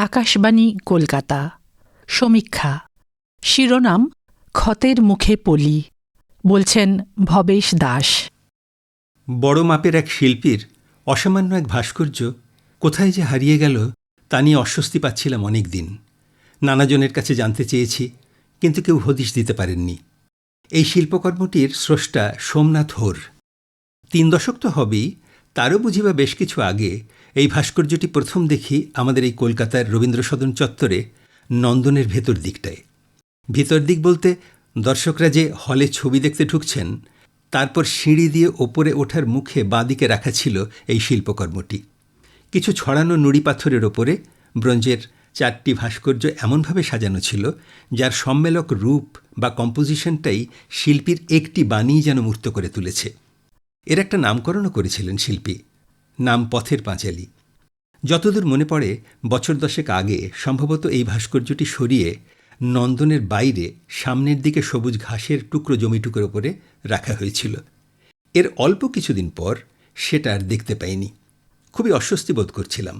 আকাশবাণী, কলকাতা। সমীক্ষা। শিরোনাম, ক্ষতের মুখে পলি। বলছেন ভবেশ দাস। বড় মাপের এক শিল্পীর অসামান্য এক ভাস্কর্য কোথায় যে হারিয়ে গেল তা নিয়ে অস্বস্তি পাচ্ছিলাম অনেক দিন নানাজনের কাছে জানতে চেয়েছি, কিন্তু কেউ হদিশ দিতে পারেননি। এই শিল্পকর্মটির স্রষ্টা সোমনাথ হোর। তিন দশক তো হবেই তারও বুঝিবা বেশ কিছু আগে, এই ভাস্কর্যটি প্রথম দেখি আমাদের এই কলকাতার রবীন্দ্র সদন চত্বরে, নন্দনের ভেতর দিকটায়। ভিতর দিক বলতে দর্শকরা যে হলে ছবি দেখতে ঢুকছেন, তারপর সিঁড়ি দিয়ে ওপরে ওঠার মুখে বাঁদিকে রাখা ছিল এই শিল্পকর্মটি। কিছু ছড়ানো নুড়ি পাথরের ওপরে ব্রোঞ্জের চারটি ভাস্কর্য এমনভাবে সাজানো ছিল, যার সম্মেলক রূপ বা কম্পোজিশনটাই শিল্পীর একটি বাণী যেন মূর্ত করে তুলেছে। এর একটা নামকরণও করেছিলেন শিল্পী, নাম পথের পাঁচালী। যতদূর মনে পড়ে, বছর দশেক আগে সম্ভবত এই ভাস্কর্যটি সরিয়ে নন্দনের বাইরে সামনের দিকে সবুজ ঘাসের টুকরো জমিটুকুর ওপরে রাখা হয়েছিল। এর অল্প কিছুদিন পর সেটা আর দেখতে পাইনি। খুবই অস্বস্তি বোধ করছিলাম।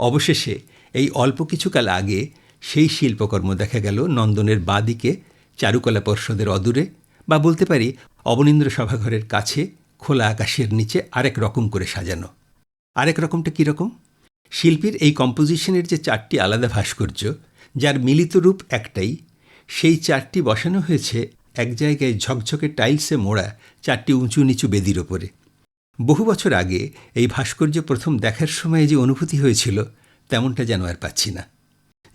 অবশেষে এই অল্প কিছুকাল আগে সেই শিল্পকর্ম দেখা গেল নন্দনের বাঁদিকে চারুকলা পর্ষদের অদূরে বা বলতে পারি অবনীন্দ্র সভাঘরের কাছে খোলা আকাশের নিচে আরেক রকম করে সাজানো। আরেক রকমটা কীরকম শিল্পীর এই কম্পোজিশনের যে চারটি আলাদা ভাস্কর্য, যার মিলিত রূপ একটাই, সেই চারটি বসানো হয়েছে এক জায়গায় ঝকঝকে টাইলসে মোড়া চারটি উঁচু নিচু বেদির ওপরে। বহু বছর আগে এই ভাস্কর্য প্রথম দেখার সময় যে অনুভূতি হয়েছিল, তেমনটা যেন আর পাচ্ছি না।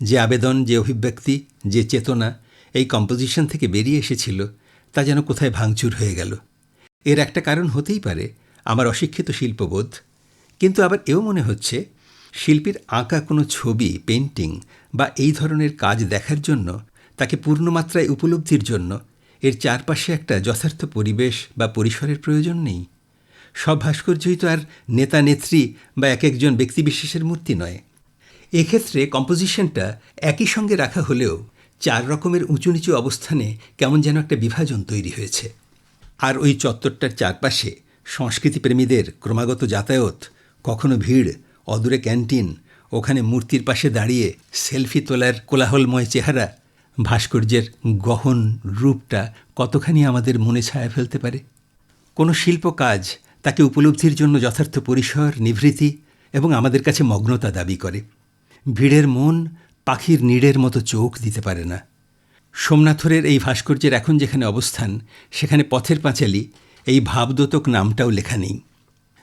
যে আবেদন, যে অভিব্যক্তি, যে চেতনা এই কম্পোজিশন থেকে বেরিয়ে এসেছিল, তা যেন কোথায় ভাঙচুর হয়ে গেল। এর একটা কারণ হতেই পারে, আমার অশিক্ষিত শিল্পবোধ। কিন্তু আবার এও মনে হচ্ছে, শিল্পীর আঁকা কোনো ছবি পেন্টিং বা এই ধরনের কাজ দেখার জন্য, তাকে পূর্ণমাত্রায় উপলব্ধির জন্য এর চারপাশে একটা যথার্থ পরিবেশ বা পরিসরের প্রয়োজন নেই। সব ভাস্কর্যই তো আর নেতা, নেত্রী বা এক একজন ব্যক্তিবিশেষের মূর্তি নয়। এক্ষেত্রে কম্পোজিশনটা একই সঙ্গে রাখা হলেও চার রকমের উঁচু নিচু অবস্থানে কেমন যেন একটা বিভাজন তৈরি হয়েছে। আর ওই চত্বরটার চারপাশে সংস্কৃতিপ্রেমীদের ক্রমাগত যাতায়াত, কখনো ভিড়, অদূরে ক্যান্টিন, ওখানে মূর্তির পাশে দাঁড়িয়ে সেলফি তোলার কোলাহলময় চেহারা, ভাস্কর্যের গহন রূপটা কতখানি আমাদের মনে ছায়া ফেলতে পারে? কোনো শিল্প কাজ তাকে উপলব্ধির জন্য যথার্থ পরিসর, নিভৃতি এবং আমাদের কাছে মগ্নতা দাবি করে। ভিড়ের মন পাখির নিড়ের মতো চোখ দিতে পারে না। সোমনাথরের এই ভাস্কর্যের এখন যেখানে অবস্থান, সেখানে পথের পাঁচালী, এই ভাবদোতক নামটাও লেখা নেই।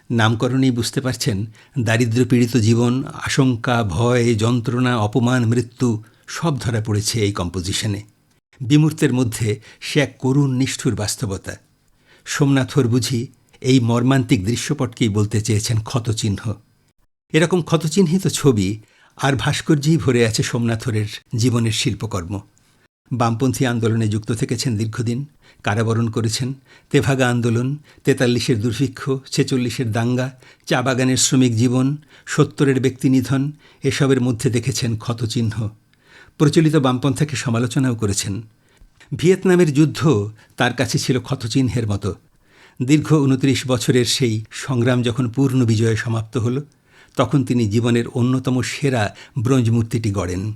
নামকরণেই বুঝতে পারছেন দারিদ্র পীড়িত জীবন, আশঙ্কা, ভয়, যন্ত্রণা, অপমান, মৃত্যু, সব ধরা পড়েছে এই কম্পোজিশনে। বিমূর্তের মধ্যে সে এক করুণ নিষ্ঠুর বাস্তবতা। সোমনাথর বুঝি এই মর্মান্তিক দৃশ্যপটকেই বলতে চেয়েছেন ক্ষতচিহ্ন। এরকম ক্ষতচিহ্নিত ছবি আর ভাস্কর্যেই ভরে আছে সোমনাথরের জীবনের শিল্পকর্ম। বামপন্থী আন্দোলনে যুক্ত থেকেছেন দীর্ঘদিন, কারাবরণ করেছেন, তেভাগা আন্দোলন, তেতাল্লিশের দুর্ভিক্ষ, ছেচল্লিশের দাঙ্গা চা বাগানের শ্রমিক জীবন, সত্তরের ব্যক্তি নিধন এসবের মধ্যে দেখেছেন ক্ষতচিহ্ন। প্রচলিত বামপন্থাকে সমালোচনাও করেছেন। ভিয়েতনামের যুদ্ধ তার কাছে ছিল ক্ষতচিহ্নের মতো। দীর্ঘ উনত্রিশ বছরের সেই সংগ্রাম যখন পূর্ণ বিজয়ে সমাপ্ত হল, তখন তিনি জীবনের অন্যতম সেরা ব্রোঞ্জ মূর্তিটি গড়েন।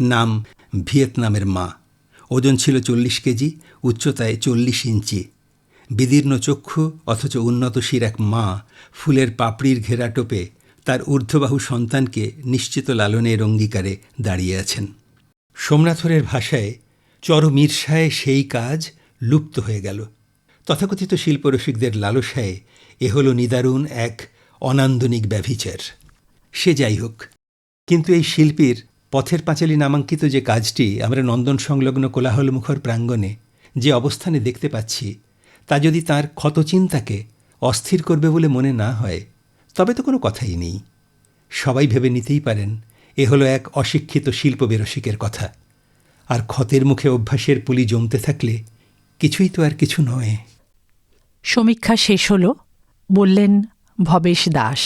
নাম ভিয়েতনামের মা। ওজন ছিল চল্লিশ কেজি, উচ্চতায় চল্লিশ ইঞ্চি। বিদীর্ণ চক্ষু অথচ উন্নতশীর এক মা, ফুলের পাপড়ির ঘেরা টোপে তার ঊর্ধ্ববাহু সন্তানকে নিশ্চিত লালনের অঙ্গীকারে দাঁড়িয়ে আছেন। সোমনাথরের ভাষায়, চরম ঈর্ষায় সেই কাজ লুপ্ত হয়ে গেল। তথাকথিত শিল্পরসিকদের লালসায় এ হল নিদারুণ এক অনান্দনিক ব্যভিচার। সে যাই হোক, কিন্তু এই শিল্পীর পথের পাঁচালী নামাঙ্কিত যে কাজটি আমরা নন্দন সংলগ্ন কোলাহলমুখর প্রাঙ্গণে যে অবস্থানে দেখতে পাচ্ছি, তা যদি তার ক্ষতচিন্তাকে অস্থির করবে বলে মনে না হয়, তবে তো কোনো কথাই নেই। সবাই ভেবে নিতেই পারেন, এ হলো এক অশিক্ষিত শিল্প বেরসিকের কথা। আর ক্ষতের মুখে অভ্যাসের পুলি জমতে থাকলে কিছুই তো আর কিছু নয়। সমীক্ষা শেষ হল, বললেন ভবেশ দাস।